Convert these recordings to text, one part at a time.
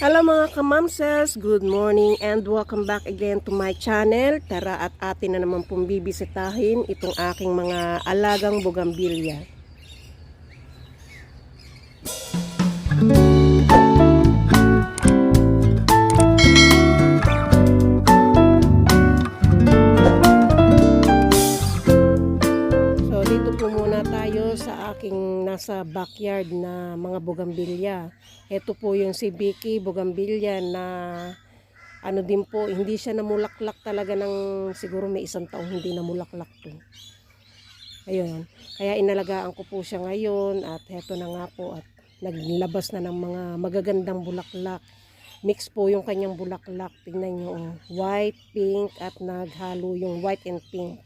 Hello mga kamamses, good morning and welcome back again to my channel. Tara at atin na naman pong bibisitahin itong aking mga alagang bugambilya. Aking nasa backyard na mga bugambilya. Ito po yung si Vicky bugambilya na ano din po, hindi siya namulaklak talaga ng siguro may isang taong hindi namulaklak to. Ayun. Kaya inalagaan ko po siya ngayon at heto na nga po at naglabas na ng mga magagandang bulaklak. Mix po yung kanyang bulaklak. Tingnan nyo, oh. white, pink at naghalo yung white and pink.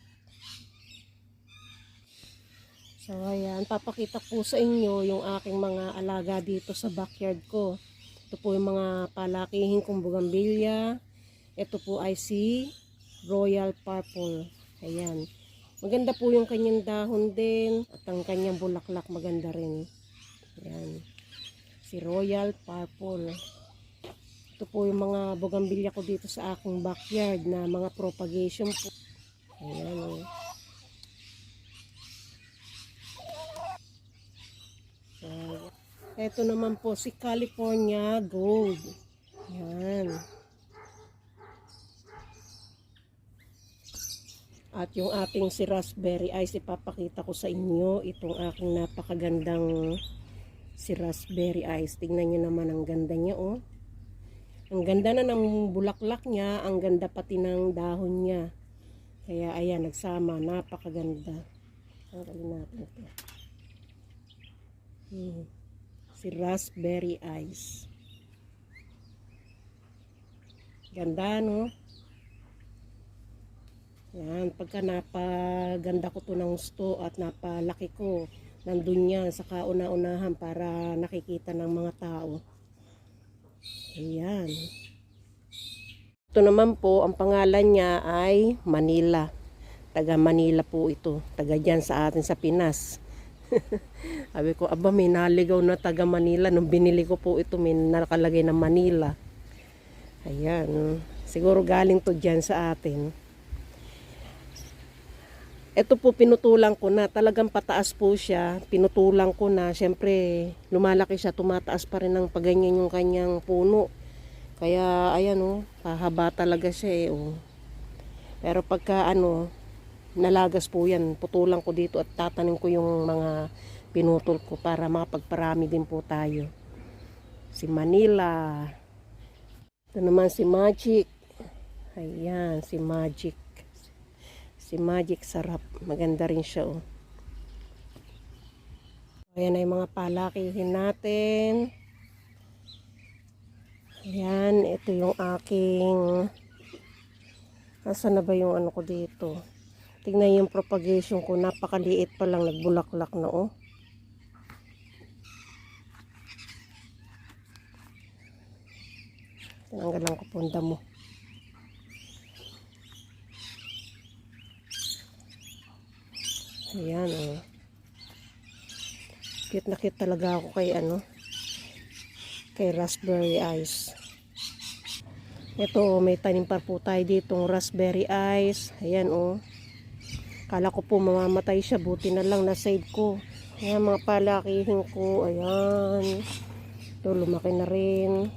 So ayan, papakita po sa inyo yung aking mga alaga dito sa backyard ko. Ito po yung mga palakihin kong bugambilya. Ito po ay si Royal Purple. Ayan. Maganda po yung kanyang dahon din at ang kanyang bulaklak maganda rin. Ayan. Si Royal Purple. Ito po yung mga bugambilya ko dito sa aking backyard na mga propagation po. Ayan. Oh. So, ito naman po si California Gold. Yan. At yung ating si Raspberry Ice, ipapakita ko sa inyo itong aking napakagandang si Raspberry Ice. Tingnan nyo naman ang ganda niya, oh. Ang ganda na ng bulaklak niya, ang ganda pati ng dahon niya. Kaya ayan, nagsama, napakaganda. Tanggalin natin ito. Hmm. Si Raspberry Ice. Ganda, no? Yan, pagka napaganda ko to ng gusto at napalaki ko, nandun yan sa kauna-unahan para nakikita ng mga tao. Ayan. Ito naman po, ang pangalan niya ay Manila. Taga Manila po ito. Taga dyan sa atin sa Pinas. Sabi ko, aba may naligaw na taga Manila. Nung binili ko po ito, may nakalagay na Manila. Ayan. Siguro galing to dyan sa atin. Ito po pinutulang ko na. Talagang pataas po siya. Pinutulang ko na. Siyempre, lumalaki siya. Tumataas pa rin ng paganyan yung kanyang puno. Kaya, ayan o. pahaba talaga siya eh. Oh. Pero pagka ano, nalagas po yan. Putulang ko dito at tatanim ko yung mga pinutol ko para makapagparami din po tayo. Si Manila. Ito naman si Magic. Ayan, si Magic. Si Magic sarap. Maganda rin siya oh. Ayan ay mga palakihin natin. Ayan, ito yung aking Asan na ba yung ano ko dito? Tingnan yung propagation ko. Napakaliit pa lang. Nagbulaklak na oh. Tinanggalan ko punda mo. Ayan oh. Cute na cute talaga ako kay ano. Kay raspberry ice. Ito, may tanim pa po tayo ditong raspberry ice. Ayan, oh. Kala ko po mamamatay siya. Buti na lang na-save ko. Ayan, mga palakihin ko. Ayan. Ito, lumaki na rin.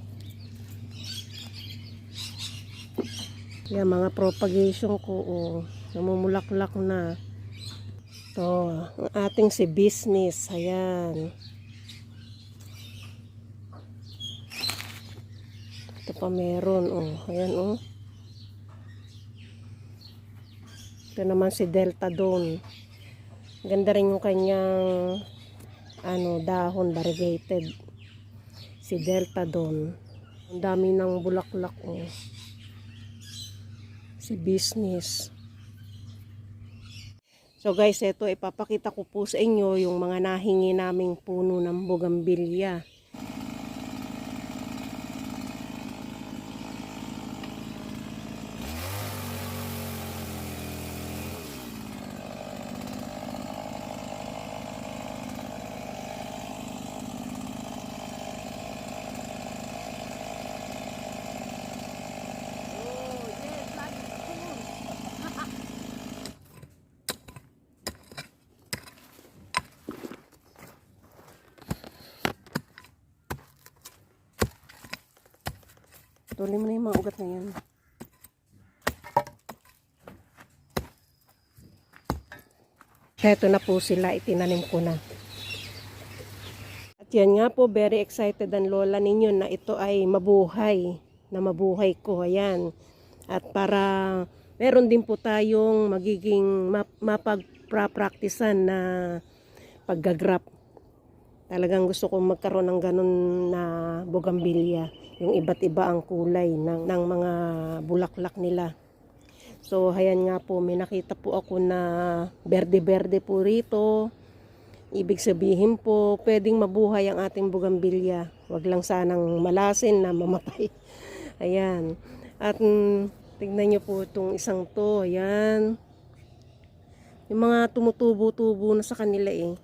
Ayan, mga propagation ko, oh. Namumulaklak na. Ito, ang ating si business. Ayan. Ito pa meron, oh. Ayan, oh. Ito naman si Delta Dawn. Ganda rin yung kanyang ano, dahon, variegated. Si Delta Dawn. Ang dami ng bulaklak, oh. Si Business. So guys, ito ipapakita ko po sa inyo yung mga nahingi naming puno ng bugambilya. Tuloy mo na yung mga ugat na yan. Heto na po sila, itinanim ko na. At yan nga po, very excited ang lola ninyo na ito ay mabuhay, na mabuhay ko, ayan. At para meron din po tayong magiging map, mapagprapraktisan na paggagrap. Talagang gusto kong magkaroon ng ganun na bugambilya. Yung iba't iba ang kulay ng, ng mga bulaklak nila. So, ayan nga po, may nakita po ako na berde-berde po rito. Ibig sabihin po, pwedeng mabuhay ang ating bugambilya. Huwag lang sanang malasin na mamatay. Ayan. At mm, tignan nyo po itong isang to. Ayan. Yung mga tumutubo-tubo na sa kanila eh.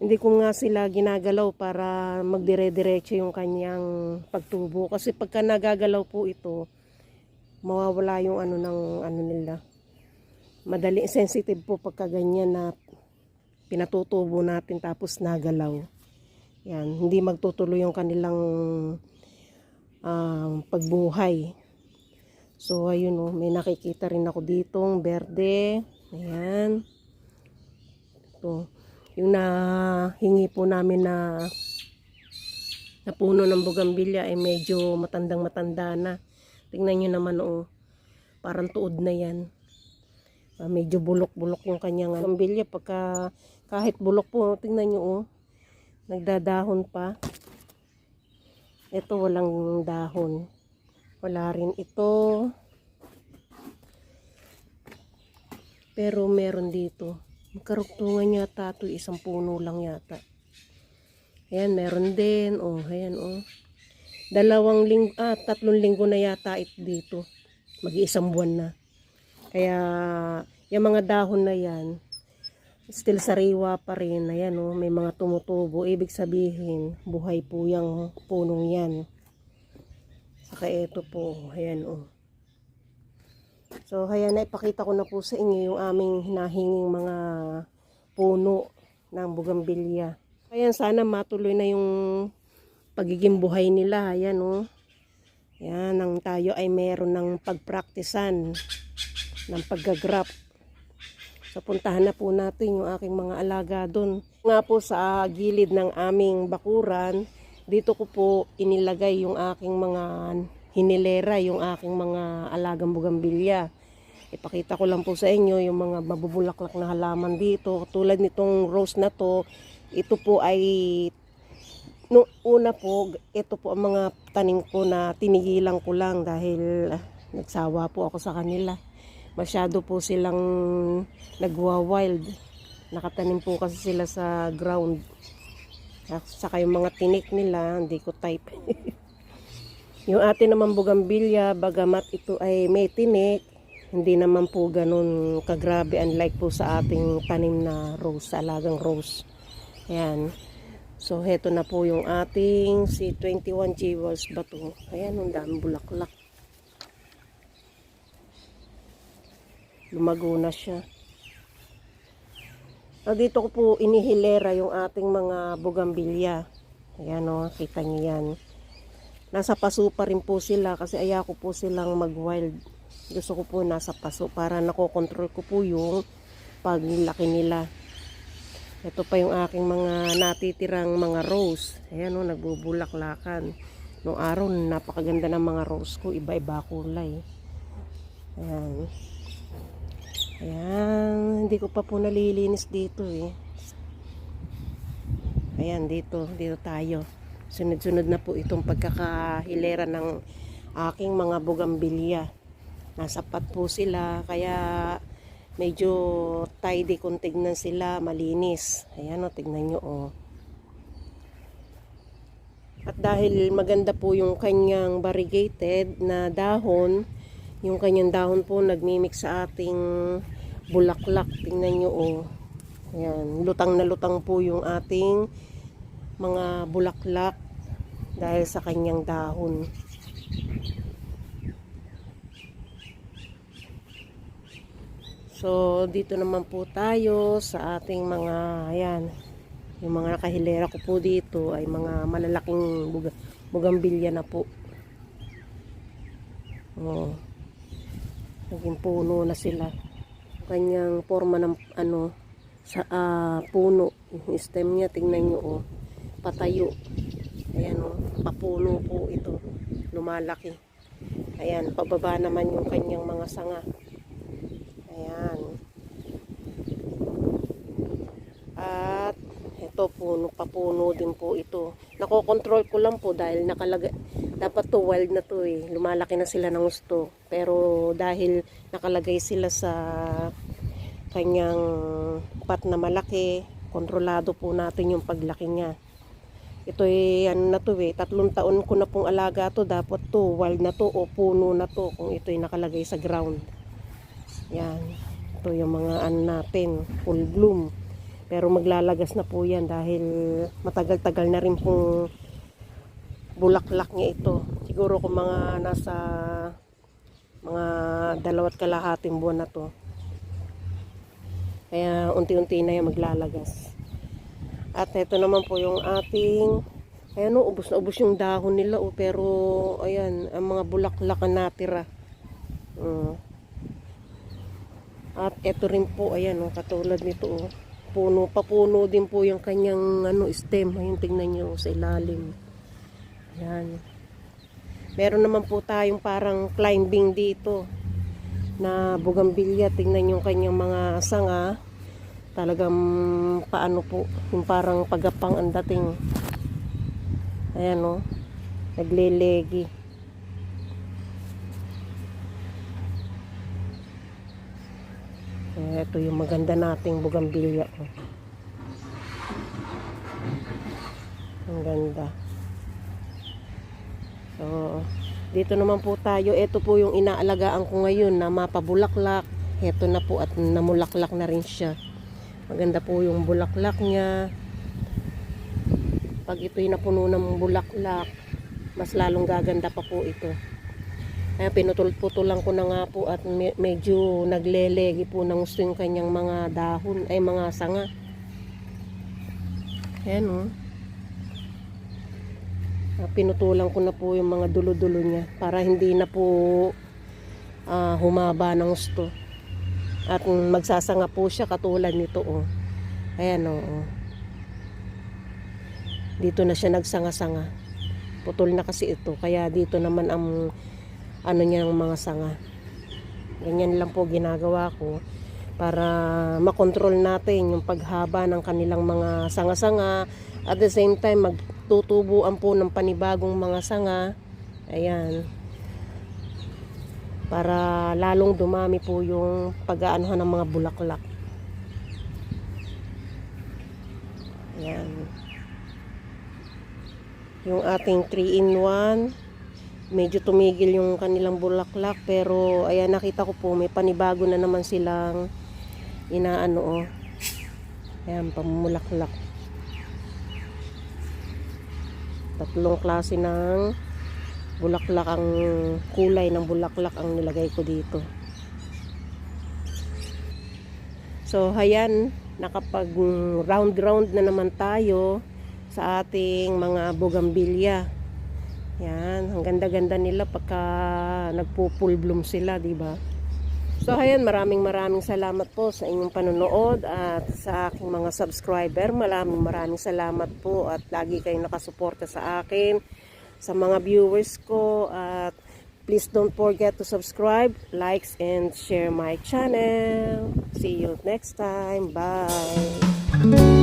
Hindi ko nga sila ginagalaw para magdire-diretso yung kanyang pagtubo. Kasi pagka nagagalaw po ito, mawawala yung ano ng ano nila. Madali sensitive po pagka ganyan na pinatutubo natin tapos nagalaw. Yan, hindi magtutuloy yung kanilang um, pagbuhay. So ayun oh, may nakikita rin ako ditong berde. Ayan. Ito, yung nahingi po namin na na puno ng bugambilya ay medyo matandang matanda na. Tingnan nyo naman oh. Parang tuod na yan. Ah, medyo bulok-bulok yung kanyang bugambilya. Pagka kahit bulok po, tingnan nyo oh. Nagdadahon pa. Ito walang dahon. Wala rin ito. Pero meron dito. Magkarugtungan yata ito. Isang puno lang yata. Ayan, meron din. Oh, ayan, oh. Dalawang ling ah, tatlong linggo na yata ito dito. Mag-iisang buwan na. Kaya, yung mga dahon na yan, still sariwa pa rin. Ayan, oh, may mga tumutubo. Ibig sabihin, buhay po yung punong yan. Saka ito po, ayan, oh. So, ayan na, ipakita ko na po sa inyo yung aming hinahinging mga puno ng bugambilya. Ayan, sana matuloy na yung pagiging buhay nila. Ayan, oh. Ayan, ang tayo ay meron ng pagpraktisan ng paggagrap. So, puntahan na po natin yung aking mga alaga doon. Nga po sa gilid ng aming bakuran, dito ko po inilagay yung aking mga hinilera, yung aking mga alagang bugambilya. Ipakita ko lang po sa inyo yung mga mabubulaklak na halaman dito. Tulad nitong rose na to, ito po ay no una po, ito po ang mga tanim ko na tinigilan ko lang dahil ah, nagsawa po ako sa kanila. Masyado po silang nagwa-wild. Nakatanim po kasi sila sa ground. Saka yung mga tinik nila, hindi ko type. yung atin naman bugambilya, bagamat ito ay may tinik, hindi naman po ganun kagrabe unlike po sa ating tanim na rose, alagang rose. Ayan. So, heto na po yung ating si 21 jewels bato. Ayan, ang dami bulaklak. Lumago na siya. So, dito ko po inihilera yung ating mga bugambilya. Ayan o, kita niyo yan. Nasa paso pa rin po sila kasi ayaw ko po silang mag-wild. Gusto ko po nasa paso para nakokontrol ko po yung paglaki nila. Ito pa yung aking mga natitirang mga rose. Ayan o, nagbubulaklakan. Noong araw, napakaganda ng mga rose ko. Iba-iba kulay. Ayan. Ayan. Hindi ko pa po nalilinis dito eh. Ayan, dito. Dito tayo. Sunod-sunod na po itong pagkakahilera ng aking mga bugambilya. Nasapat po sila. Kaya medyo tidy kung tignan sila, malinis. Ayan o, tignan nyo o. At dahil maganda po yung kanyang variegated na dahon, yung kanyang dahon po nagmimix sa ating bulaklak. Tingnan nyo o. Ayan, lutang na lutang po yung ating mga bulaklak dahil sa kanyang dahon. So, dito naman po tayo sa ating mga, ayan, yung mga nakahilera ko po dito ay mga malalaking bug bugambilya na po. Oh. Naging puno na sila. Kanyang forma ng ano sa ah, puno. Yung stem niya, tingnan nyo oh. Patayo. Ayan oh, papuno po ito. Lumalaki. Ayan, pababa naman yung kanyang mga sanga. Ayan. At ito puno, papuno din po ito. Nakokontrol ko lang po dahil nakalagay, dapat to wild na to eh. Lumalaki na sila ng gusto. Pero dahil nakalagay sila sa kanyang pat na malaki, kontrolado po natin yung paglaki niya. Ito eh, ano na to eh, tatlong taon ko na pong alaga to, dapat to, wild na to o puno na to kung ito ay nakalagay sa ground. Yan. Ito yung mga ano natin, full bloom. Pero maglalagas na po yan dahil matagal-tagal na rin pong bulaklak niya ito. Siguro kung mga nasa mga dalawat kalahating buwan na to. Kaya unti-unti na yan maglalagas. At ito naman po yung ating ayan o, ubos na ubos yung dahon nila o pero ayan, ang mga bulaklak na natira. Mm. At ito rin po, ayan o, katulad nito o. Puno, papuno din po yung kanyang ano, stem. Ayun, tingnan nyo sa ilalim. Ayan. Meron naman po tayong parang climbing dito na bugambilya. Tingnan yung kanyang mga sanga. Talagang paano po, yung parang pagapang ang dating. Ayan o, naglelegi. Eh, Ito yung maganda nating bugambilya. oh. Ang ganda. So, dito naman po tayo. Ito po yung inaalagaan ko ngayon na mapabulaklak. Ito na po at namulaklak na rin siya. Maganda po yung bulaklak niya. Pag ito'y napuno ng bulaklak, mas lalong gaganda pa po ito. Kaya pinutol-putulan ko na nga po at me- medyo naglelegi po ng gusto yung kanyang mga dahon, ay mga sanga. Ayan o. Ah, pinutulan ko na po yung mga dulo-dulo niya para hindi na po ah, humaba ng gusto. At magsasanga po siya katulad nito o. Ayan o. o. Dito na siya nagsanga-sanga. Putol na kasi ito. Kaya dito naman ang ano niya ng mga sanga. Ganyan lang po ginagawa ko para makontrol natin yung paghaba ng kanilang mga sanga-sanga. At the same time, magtutubuan po ng panibagong mga sanga. Ayan. Para lalong dumami po yung pag-aanuhan ng mga bulaklak. Ayan. Yung ating 3-in-1 medyo tumigil yung kanilang bulaklak pero ayan nakita ko po may panibago na naman silang inaano oh. Ayan pamulaklak. Tatlong klase ng bulaklak ang kulay ng bulaklak ang nilagay ko dito. So ayan nakapag round round na naman tayo sa ating mga bugambilya. Yan, ang ganda-ganda nila pagka nagpo-full bloom sila, di ba? So ayan, maraming maraming salamat po sa inyong panonood at sa aking mga subscriber. Maraming maraming salamat po at lagi kayong nakasuporta sa akin, sa mga viewers ko at please don't forget to subscribe, likes and share my channel. See you next time. Bye.